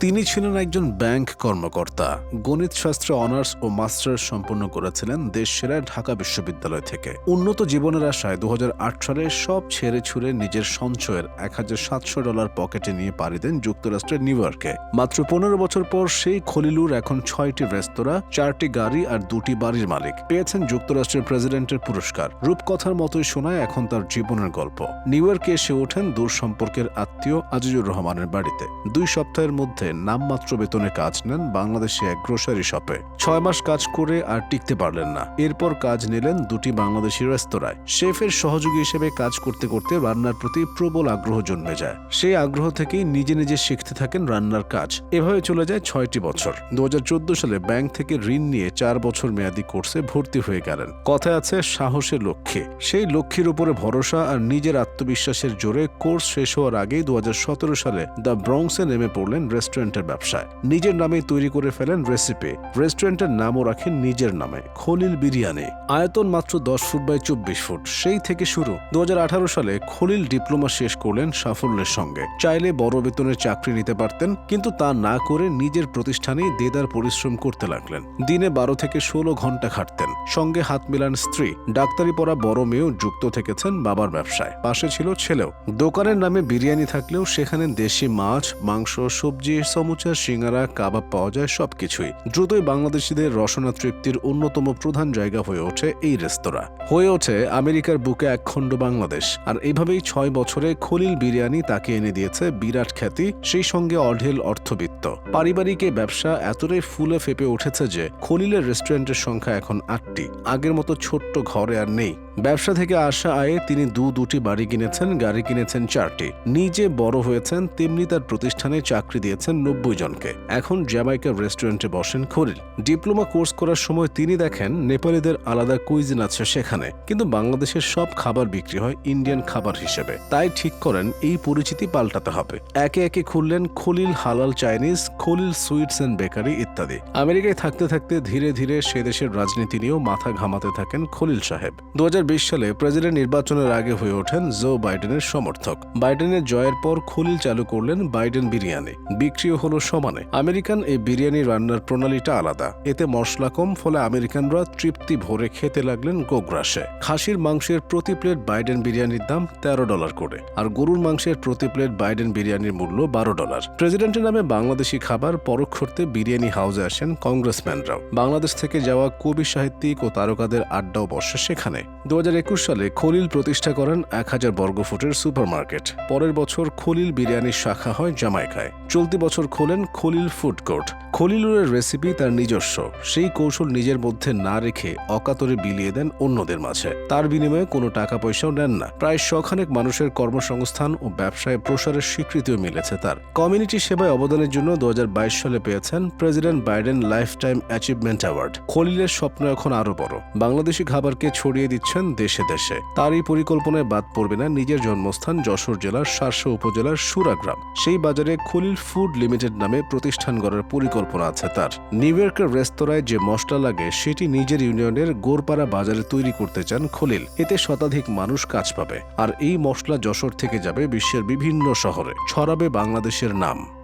তিনি ছিলেন একজন ব্যাংক কর্মকর্তা। গণিত শাস্ত্রে অনার্স ও মাস্টার্স সম্পন্ন করেছিলেন দেশ সেরা ঢাকা বিশ্ববিদ্যালয় থেকে। উন্নত জীবনের আশায় দু হাজার আট সালে সব ছেড়ে ছুড়ে নিজের সঞ্চয়ের এক হাজার সাতশো ডলার পকেটে নিয়ে পাড়ি দেন যুক্তরাষ্ট্রের নিউ ইয়র্কে। মাত্র পনেরো বছর পর সেই খলিলুর এখন ছয়টি রেস্তোরাঁ, চারটি গাড়ি আর দুটি বাড়ির মালিক। পেয়েছেন যুক্তরাষ্ট্রের প্রেসিডেন্টের পুরস্কার। রূপকথার মতোই শোনায় এখন তার জীবনের গল্প। নিউ ইয়র্কে এসে ওঠেন দূর সম্পর্কের আত্মীয় আজিজুর রহমানের বাড়িতে। দুই সপ্তাহের মধ্যে নামমাত্র বেতনে কাজ নেন বাংলাদেশে এক গ্রোসারি শপে ছয় মাস কাজ করে আর টিকতে পারলেন না। এরপর কাজ নিলেন দুটি বাংলাদেশি রেস্তোরাঁয়। শেফের সহযোগী হিসেবে কাজ করতে করতে রান্নার প্রতি প্রবল আগ্রহ জন্মে যায়। সেই আগ্রহ থেকেই নিজে নিজে শিখতে থাকেন রান্নার কাজ। এভাবে চলে যায় ছয়টি বছর। দু সালে ব্যাংক থেকে ঋণ নিয়ে চার বছর মেয়াদি কোর্সে ভর্তি হয়ে গেলেন। কথা আছে সাহসের লক্ষ্যে। সেই লক্ষ্যের উপরে ভরসা আর নিজের আত্মবিশ্বাসের জোরে কোর্স শেষ হওয়ার আগেই দু হাজার সতেরো সালে দ্য ব্রংসে নেমে পড়লেন রেস্টুরেন্টের ব্যবসায়। নিজের নামে তৈরি করে ফেলেন রেসিপি। রেস্টুরেন্টের নামও রাখেন নিজের নামে, খলিল বিরিয়ানি। আয়তন মাত্র দশ ফুট বাই চব্বিশ ফুট। সেই থেকে শুরু। দুই হাজার আঠারো সালে খলিল ডিপ্লোমা শেষ করলেন সাফল্যের সঙ্গে। চাইলে বড় বেতনের চাকরি নিতে পারতেন, কিন্তু তা না করে নিজের প্রতিষ্ঠানেই দেদার পরিশ্রম করতে লাগলেন। দিনে বারো থেকে ষোলো ঘণ্টা খাটতেন। সঙ্গে হাত মেলান স্ত্রী। ডাক্তারি পড়া বড় মেয়েও যুক্ত থেকেছেন বাবার ব্যবসায়। পাশে ছিল ছেলেও। দোকানের নামে বিরিয়ানি থাকলেও সেখানে দেশি মাছ, মাংস, সবজি সমুচা, সিঙ্গারা, কাবাব পাওয়া যায় সবকিছুই। দ্রুতই বাংলাদেশিদের রসনা তৃপ্তির অন্যতম প্রধান জায়গা হয়ে ওঠে এই রেস্তোরাঁ। হয়ে ওঠে আমেরিকার বুকে একখণ্ড বাংলাদেশ। আর এইভাবেই ছয় বছরে খলিল বিরিয়ানি তাকে এনে দিয়েছে বিরাট খ্যাতি, সেই সঙ্গে অঢেল অর্থবিত্ত। পারিবারিক এই ব্যবসা এতটাই ফুলে ফেপে উঠেছে যে খলিলের রেস্টুরেন্টের সংখ্যা এখন আটটি। আগের মতো ছোট্ট ঘরে আর নেই। ব্যবসা থেকে আসা আয়ে তিনি দু দুটি বাড়ি কিনেছেন, গাড়ি কিনেছেন চারটি। নিজে বড় হয়েছেন, তেমনি তার প্রতিষ্ঠানে চাকরি দিয়েছেন নব্বই জনকে। এখন জ্যামাইকার রেস্টুরেন্টে বসেন খলিল। ডিপ্লোমা কোর্স করার সময় তিনি দেখেন নেপালিদের আলাদা কুইজিন আছে সেখানে। কিন্তু বাংলাদেশের সব খাবার বিক্রি হয় ইন্ডিয়ান খাবার হিসেবে। তাই ঠিক করেন, এই পরিচিতি পাল্টাতে হবে। একে একে খুললেন খলিল হালাল Chinese, Khalil sweets and bakery ইত্যাদি। আমেরিকায় থাকতে থাকতে ধীরে ধীরে সে দেশের রাজনীতি নিয়েও মাথা ঘামাতে থাকেন খলিল সাহেব। দু হাজার সালে প্রেসিডেন্ট নির্বাচনের আগে হয়ে ওঠেন জো বাইডেনের সমর্থক। বাইডেনের জয়ের পর খলিল চালু করলেন বাইডেন বিরিয়ানি। বিক্রিও হলো সমানে। আমেরিকান এই বিরিয়ানি রান্নার প্রণালীটা আলাদা। এতে মশলা কম, ফলে আমেরিকানরা তৃপ্তি ভরে খেতে লাগলেন গোগ্রাসে। খাসির মাংসের প্রতি প্লেট বাইডেন বিরিয়ানির দাম তেরো ডলার করে, আর গরুর মাংসের প্রতি প্লেট বাইডেন বিরিয়ানির মূল্য বারো ডলার। প্রেসিডেন্টের নামে বাংলাদেশি খাবার পরোক্ষর্তে বিরিয়ানি হাউসে আসেন কংগ্রেসম্যানরাও। বাংলাদেশ থেকে যাওয়া কবি সাহিত্যিক ও তারকাদের আড্ডাও বসে সেখানে। দু সালে খলিল প্রতিষ্ঠা করেন এক হাজার বর্গফুটের সুপারমার্কেট। পরের বছর খলিল বিরিয়ানির শাখা হয় জামাইকায়। চলতি বছর খোলেন খলিল ফুড কোর্ট। খলিলুরের রেসিপি তার নিজস্ব। সেই কৌশল নিজের মধ্যে না রেখে অকাতরে বিলিয়ে দেন অন্যদের মাঝে। তার বিনিময়ে কোনো টাকা পয়সাও নেন না। প্রায় শখানেক মানুষের কর্মসংস্থান ও ব্যবসায় প্রসারের স্বীকৃতিও মিলেছে তার। কমিউনিটি সেবায় অবদানের জন্য দু হাজার বাইশ সালে পেয়েছেন president Biden lifetime achievement award. খলিলের স্বপ্ন এখন আরও বড়। বাংলাদেশি খাবারকে ছড়িয়ে দিচ্ছেন দেশে দেশে। তার এই পরিকল্পনায় বাদ পড়বে না নিজের জন্মস্থান যশোর জেলার শার্শা উপজেলার সুরাগ্রাম সেই বাজারে খলিল ফুড লিমিটেড নামে প্রতিষ্ঠান গড়ার পরিকল্পনা আছে তার। নিউ ইয়র্কের রেস্তোরাঁয় যে মশলা লাগে, সেটি নিজের ইউনিয়নের গোরপাড়া বাজারে তৈরি করতে চান খলিল। এতে শতাধিক মানুষ কাজ পাবে। আর এই মশলা যশোর থেকে যাবে বিশ্বের বিভিন্ন শহরে। ছড়াবে বাংলাদেশের নাম।